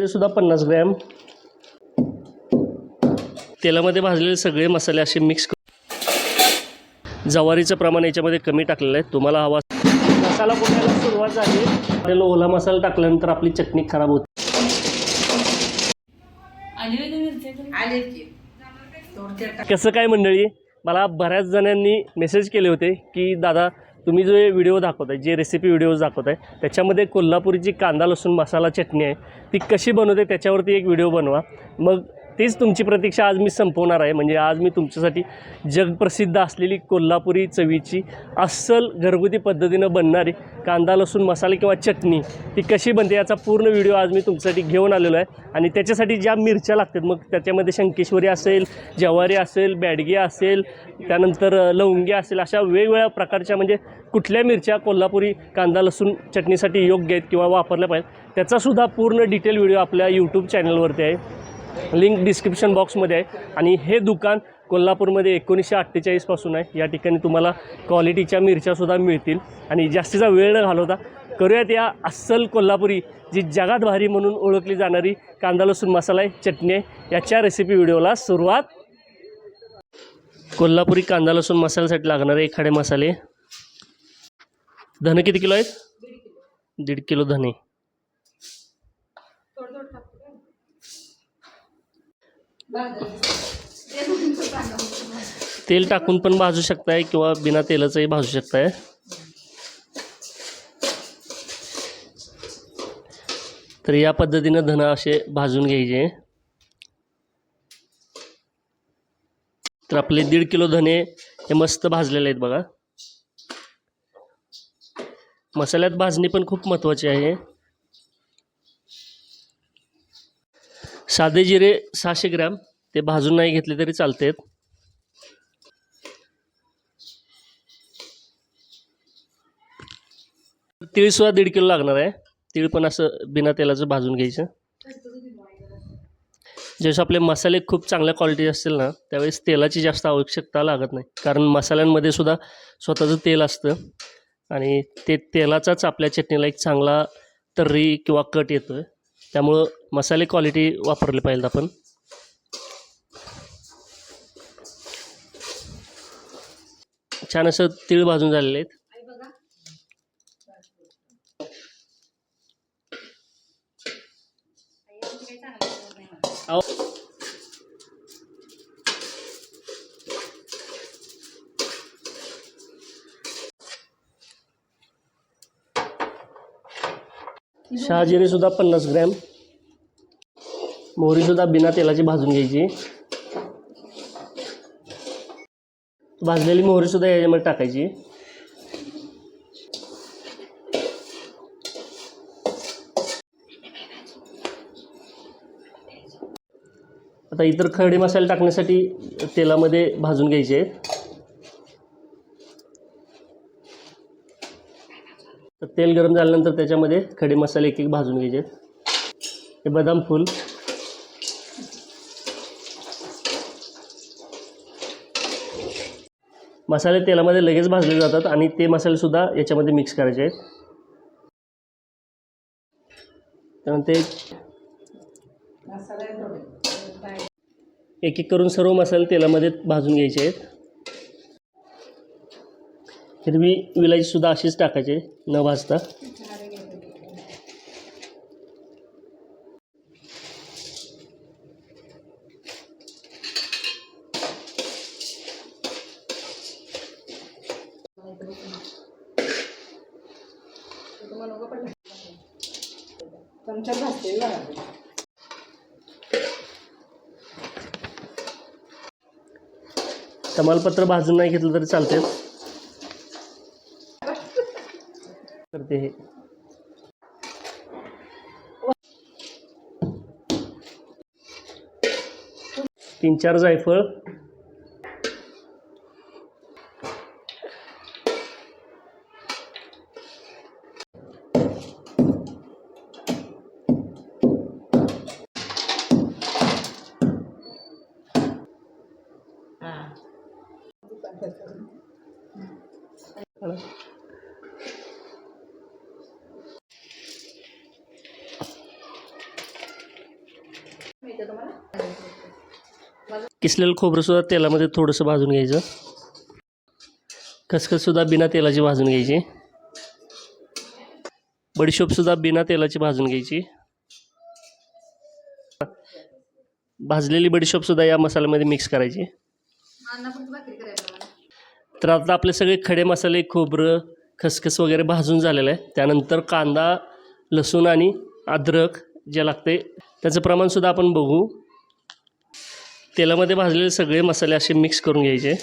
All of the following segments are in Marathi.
ते सुद्धा पन्नास ग्रॅम. तेलामध्ये भाजलेले सगळे मसाले असे मिक्स जवारीचं प्रमाण याच्यामध्ये कमी टाकलेलं आहे. तुम्हाला हवा मसाला कुटायला सुरुवात झाली. आपल्याला ओला मसाला टाकल्यानंतर आपली चटणी खराब होते. कसं काय मंडळी? मला बऱ्याच जणांनी मेसेज केले होते की दादा तुम्ही जो व्हिडिओ दाखवताय जे रेसिपी व्हिडिओज दाखवताय त्याच्यामध्ये कोल्हापुरी जी कांदा लसूण मसाला चटणी आहे. ती कशी बनवते त्याच्यावरती एक व्हिडिओ बनवा. मग तीच तुमची प्रतीक्षा आज मी संपवणार आहे. म्हणजे आज मी तुमच्यासाठी जगप्रसिद्ध असलेली कोल्हापुरी चवीची अस्सल घरगुती पद्धतीनं बनणारी कांदा लसूण मसाले किंवा चटणी ती कशी बनते याचा पूर्ण व्हिडिओ आज मी तुमच्यासाठी घेऊन आलेलो आहे. आणि त्याच्यासाठी ज्या मिरच्या लागतात मग त्याच्यामध्ये शंकेश्वरी असेल जवारी असेल बॅडगी असेल त्यानंतर लवंगी असेल अशा वेगवेगळ्या प्रकारच्या म्हणजे कुठल्या मिरच्या कोल्हापुरी कांदा लसूण चटणीसाठी योग्य आहेत किंवा वापरल्या पाहिजेत त्याचासुद्धा पूर्ण डिटेल व्हिडिओ आपल्या यूट्यूब चॅनलवरती आहे. लिंक डिस्क्रिप्शन बॉक्समध्ये आहे. आणि हे दुकान कोल्हापूरमध्ये एकोणीसशे अठ्ठेचाळीसपासून आहे. या ठिकाणी तुम्हाला क्वालिटीच्या मिरच्यासुद्धा मिळतील. आणि जास्तीचा वेळ न घालवता करूयात या अस्सल कोल्हापुरी जी जगात भारी म्हणून ओळखली जाणारी कांदा लसूण मसाला आहे चटणी याच्या रेसिपी व्हिडिओला सुरुवात. कोल्हापुरी कांदा लसूण मसाल्यासाठी लागणारे एखादे मसाले. धने किती किलो आहेत? दीड किलो धने. तेल टाकून पण भाजू शकताय किंवा बिना तेलाचंही भाजू शकताय. तर या पद्धतीनं धन असे भाजून घ्यायचे. तर आपले दीड किलो धने हे मस्त भाजलेले आहेत बघा. मसाल्यात भाजणी पण खूप महत्त्वाची आहे. साधे जिरे सहाशे ग्रॅम. ते भाजून नाही घेतले तरी चालतात. तीळसुद्धा दीड किलो लागणार आहे. तीळ पण असं बिना तेलाचं भाजून घ्यायचं. जसं आपले मसाले खूप चांगल्या क्वालिटी असतील ना त्यावेळेस तेलाची जास्त आवश्यकता लागत नाही. कारण मसाल्यांमध्ये सुद्धा स्वतःचं तेल असतं. आणि ते तेलाचाच आपल्या चटणीला एक चांगला तर्री किंवा कट येतो आहे त्यामुळं मसाले क्वालिटी वापरली पाहिजेत आपण. छान असं तीळ भाजून झालेले आहेत. शहाजिरीसुद्धा पन्नास ग्रॅम. मोहरीसुद्धा बिना तेलाची भाजून घ्यायची. भाजलेली मोहरीसुद्धा याच्यामध्ये टाकायची. आता इतर खडे मसाले टाकण्यासाठी तेलामध्ये भाजून घ्यायचे. आहेत तेल गरम झाल्यानंतर त्याच्यामध्ये खडे मसाले एक एक भाजून घ्यायचे. आहेत हे बदाम फूल. मसाले तेलामध्ये लगेच भाजले जातात आणि ते मसालेसुद्धा याच्यामध्ये मिक्स करायचे आहेत. त्यानंतर. एक एक करून सर्व मसाले तेलामध्ये भाजून घ्यायचे आहेत. हिरवी विलायचीसुद्धा अशीच टाकायची न भाजता. तमालपत्र भाजून नाही घेतलं तरी चालते करते ते हे. तीन चार जायफळ. किसलेलं खोबरंसुद्धा तेलामध्ये थोडंसं भाजून घ्यायचं. खसखससुद्धा बिना तेलाची भाजून घ्यायची. बडीशोपसुद्धा बिना तेलाची भाजून घ्यायची. भाजलेली बडीशोपसुद्धा या मसाल्यामध्ये मिक्स करायची. तर आता आपले सगळे खडे मसाले खोबरं खसखस वगैरे भाजून झालेलं आहे. त्यानंतर कांदा लसूण आणि अद्रक जे लागते त्याचं प्रमाणसुद्धा आपण बघू. तेलामध्ये भाजलेले सगळे मसाले असे मिक्स करून घ्यायचे.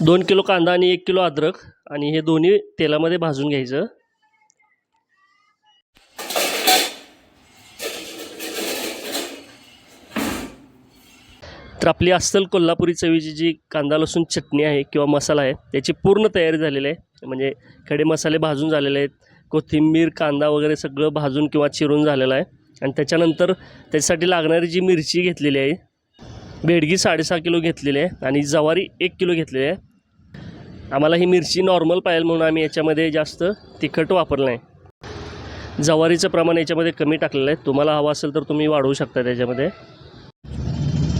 दोन किलो कांदा आणि एक किलो अद्रक आणि हे दोन्ही तेलामध्ये भाजून घ्यायचं. तर आपली अस्सल कोल्हापुरी चवीची जी कांदा लसूण चटणी आहे किंवा मसाला आहे त्याची पूर्ण तयारी झालेली आहे. म्हणजे खडे मसाले भाजून झालेले आहेत. कोथिंबीर कांदा वगैरे सगळं भाजून किंवा चिरून झालेलं आहे. आणि त्याच्यानंतर त्याच्यासाठी लागणारी जी मिरची घेतलेली आहे बेडगी साडेसहा किलो घेतलेली आहे आणि जवारी एक किलो घेतलेली आहे. आम्हाला ही मिरची नॉर्मल पाहिजे म्हणून आम्ही याच्यामध्ये जास्त तिखट वापरलं नाही. जवारीचं प्रमाण याच्यामध्ये कमी टाकलेलं आहे. तुम्हाला हवं असेल तर तुम्ही वाढवू शकता त्याच्यामध्ये.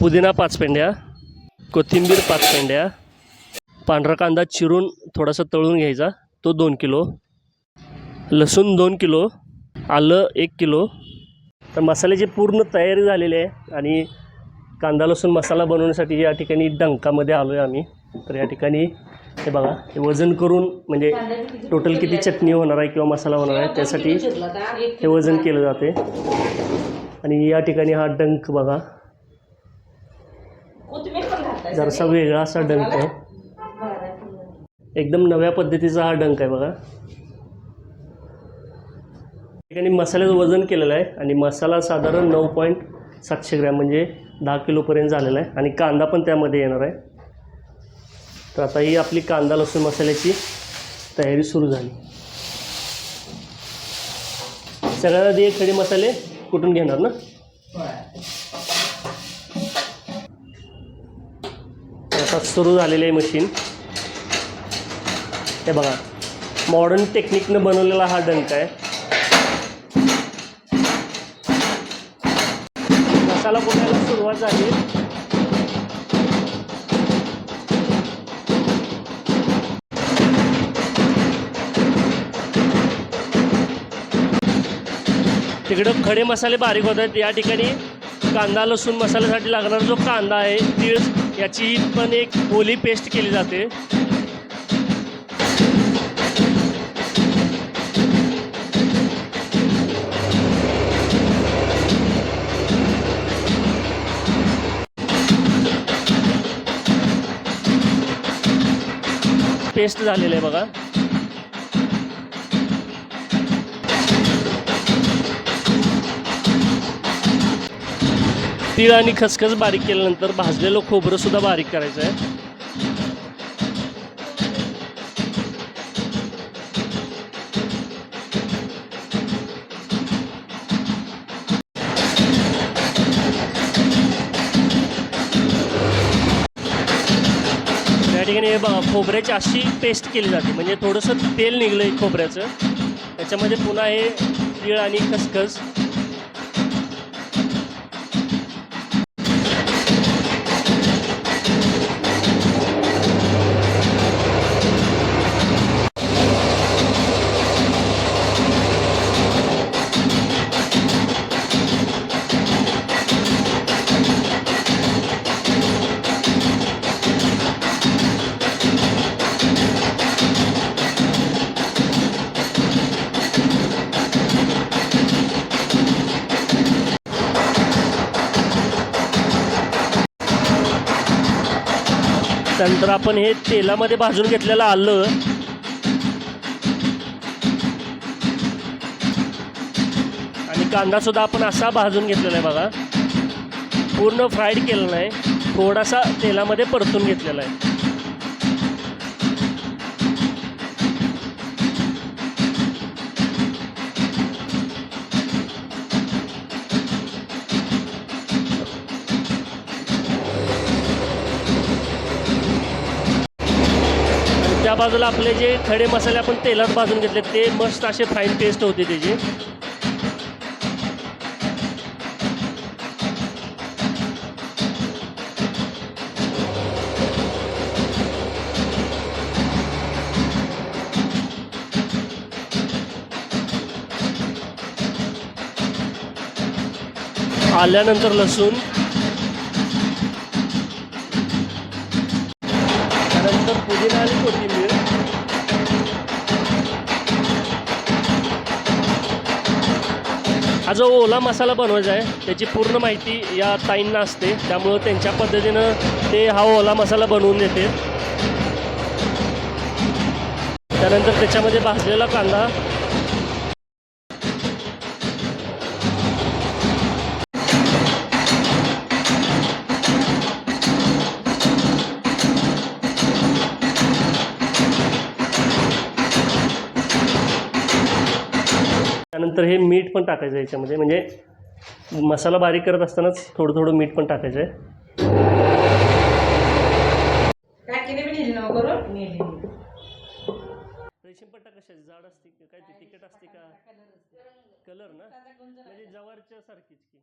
पुदिना पाच पेंड्या कोथिंबीर पाच पेंड्या पांढरा कांदा चिरून थोडासा तळून घ्यायचा तो दोन किलो. लसूण दोन किलो आलं एक किलो. तर मसाल्याची पूर्ण तयारी झालेली आहे आणि कांदा लसूण मसाला बनवण्यासाठी या ठिकाणी डंकामध्ये आलो आहे आम्ही. तर या ठिकाणी हे बघा हे वजन करून म्हणजे टोटल किती चटणी होणार आहे किंवा मसाला होणार आहे त्यासाठी हे वजन केलं जाते. आणि या ठिकाणी हा डंक बघा. जरासा वेगळा असा डंक आहे. एकदम नव्या पद्धतीचा हा डंक आहे बघा. ठिकाणी मसाल्याचं वजन केलेलं आहे. आणि मसाला साधारण नऊ पॉईंट सातशे ग्रॅम म्हणजे दहा किलोपर्यंत झालेला आहे. आणि कांदा पण त्यामध्ये येणार आहे. तर आता ही आपली कांदा लसूण मसाल्याची तयारी सुरू झाली. सगळ्यात आधी हे खडे मसाले कुठून घेणार ना? आता सुरू झालेलं आहे मशीन हे बघा मॉडर्न टेक्निकनं बनवलेला हा डंक आहे. हाताला बोलायला सुरुवात झाली. तिकडं खडे मसाले बारीक होत आहेत. या ठिकाणी कांदा लसूण मसाल्यासाठी लागणारा जो कांदा आहे ती याची पण एक ओली पेस्ट केली जाते. पेस्ट झालेलं आहे बघा. तीळ आणि खसखस बारीक केल्यानंतर भाजलेलं खोबरं सुद्धा बारीक करायचं आहे. ठिकाणी हे बघा खोबऱ्याची अशी पेस्ट केली जाते. म्हणजे थोडंसं तेल निघलं आहे खोबऱ्याचं. त्याच्यामध्ये पुन्हा हे तीळ आणि खसखस तर आपण हे तेलामध्ये भाजून घेतलेलं आलं. आणि कांदासुद्धा आपण असा भाजून घेतलेला आहे बघा. पूर्ण फ्राईड केलं नाही. थोडासा तेलामध्ये परतून घेतलेला आहे. या बाजूला आपले जे खडे मसाले आपण तेलात भाजून घेतले ते मस्त असे फाईन टेस्ट होते त्याची. आल्यानंतर लसूण त्यानंतर पुदिना आणि कोथिंबीर हा जो ओला मसाला बनवायचा आहे त्याची पूर्ण माहिती या ताईंना असते. त्यामुळं त्यांच्या पद्धतीनं ते हा ओला मसाला बनवून देते. त्यानंतर त्याच्यामध्ये भाजलेला कांदा त्यानंतर हे मीठ पण टाकायचं आहे याच्यामध्ये. म्हणजे मसाला बारीक करत असतानाच थोडं थोडं मीठ पण टाकायचं आहे. काकीने बी नेली नाव करून? नेली रेशीम पट्टा कशा जाड असते का काय ते तिखट असते का? कलर ना? म्हणजे जवारच्या सारखीच की.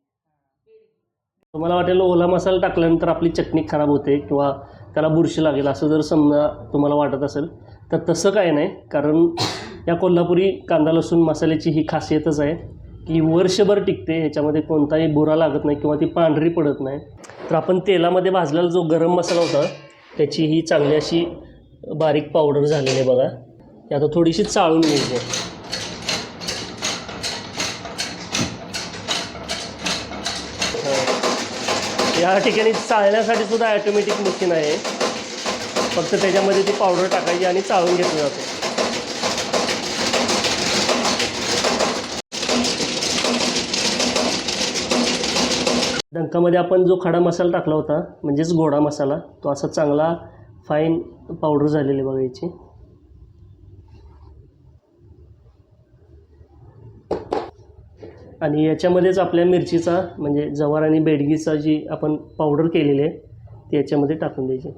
तुम्हाला वाटेल ओला मसाला टाकल्यानंतर आपली चटणी खराब होते किंवा त्याला बुरशी लागेल असं जर समजा तुम्हाला वाटत असेल तर तसं काय नाही कारण या कोल्हापुरी कांदा लसूण मसाल्याची ही खासियतच आहे की वर्षभर टिकते ह्याच्यामध्ये कोणताही बुरा लागत नाही किंवा ती पांढरी पडत नाही. तर आपण तेलामध्ये भाजलेला जो गरम मसाला होता त्याची ही चांगली अशी बारीक पावडर झालेली आहे बघा. ही आता थोडीशी चाळून घ्यायची आहे. या ठिकाणी चाळण्यासाठी सुद्धा ॲटोमॅटिक मशीन आहे. फक्त त्याच्यामध्ये ती पावडर टाकायची आणि चाळून घेतलं जातं. डंकामध्ये आपण जो खडा मसाला टाकला होता म्हणजेच गोडा मसाला तो असा चांगला फाईन पावडर झालेली बघा याची. आणि याच्यामध्येच आपल्या मिरचीचा म्हणजे जवार आणि बेडगीचा जी आपण पावडर केलेली आहे ती याच्यामध्ये टाकून द्यायची.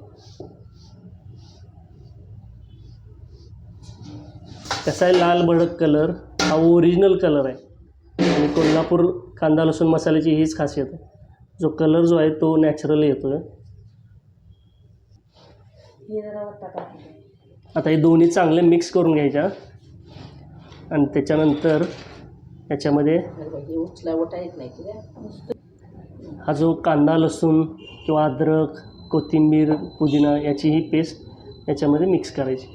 कसा आहे? लाल भडक कलर हा ओरिजिनल कलर आहे. आणि कोल्हापूर कांदा लसूण मसाल्याची हीच खासियत आहे. जो कलर जो आहे तो नॅचरल येतो आहे आता हे दोन्ही चांगले मिक्स करून घ्यायच्या आणि त्याच्यानंतर याच्यामध्ये हा जो कांदा लसूण किंवा अद्रक कोथिंबीर पुदिना याची ही पेस्ट याच्यामध्ये मिक्स करायची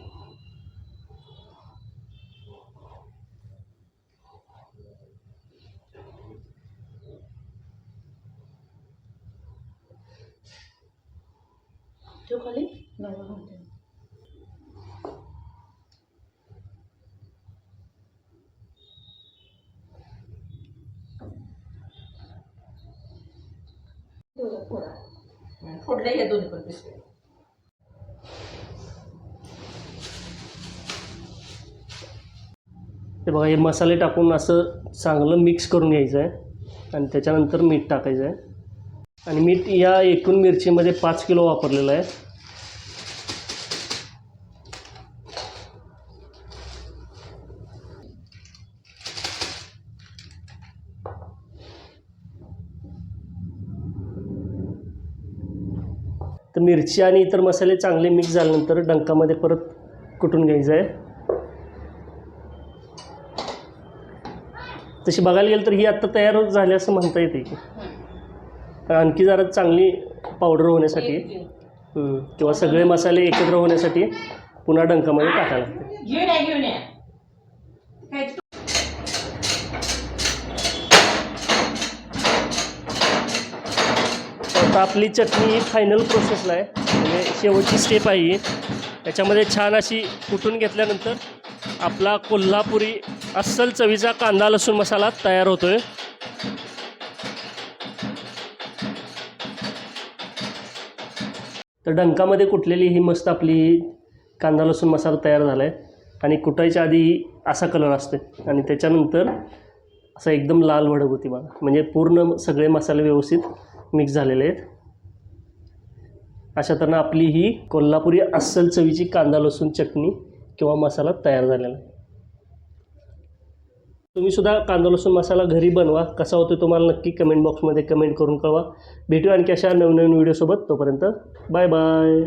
ठेव खाली नाही म्हणते फोडले या दोन्ही पण पिशव्या ते बघा हे मसाले टाकून असं चांगलं मिक्स करून घ्यायचं आहे आणि त्याच्यानंतर मीठ टाकायचं आहे आणि मीठ या एकूण मिरचीमध्ये पाच किलो वापरलेलं आहे. तर मिरची आणि इतर मसाले चांगले मिक्स झाल्यानंतर डंकामध्ये परत कुटून घ्यायचं आहे? तशी बघायला गेलं तर ही आत्ता तयार झाली असं म्हणता येते. की आणखी जरा चांगली पावडर होण्यासाठी किंवा सगळे मसाले एकत्र होण्यासाठी पुन्हा डंकामध्ये टाकायला लागते घेऊन या घेऊन या काय आता आपली चटणी ही फायनल प्रोसेसला आहे. म्हणजे शेवटची स्टेप आहे ही. त्याच्यामध्ये छान अशी कुटून घेतल्यानंतर आपला कोल्हापुरी अस्सल चवीचा कांदा लसूण मसाला तयार होतोय. तर डंकामध्ये कुटलेली ही मस्त आपली कांदा लसूण मसाला तयार झाला आहे आणि कुटायच्या आधी असा कलर असते आणि त्याच्यानंतर असा एकदम लाल भडक होती बघा. म्हणजे पूर्ण सगळे मसाले व्यवस्थित मिक्स झालेले आहेत. अशा तऱ्हेनं आपली ही कोल्हापुरी अस्सल चवीची कांदा लसूण चटणी किंवा मसाला तयार झालेला आहे. तुम्ही सुद्धा कांदा लसूण मसाला घरी बनवा. कसा होतो तुम्हाला नक्की कमेंट बॉक्समध्ये कमेंट करून कळवा. भेटू आणखी अशा नवनवीन व्हिडिओसोबत तोपर्यंत बाय बाय.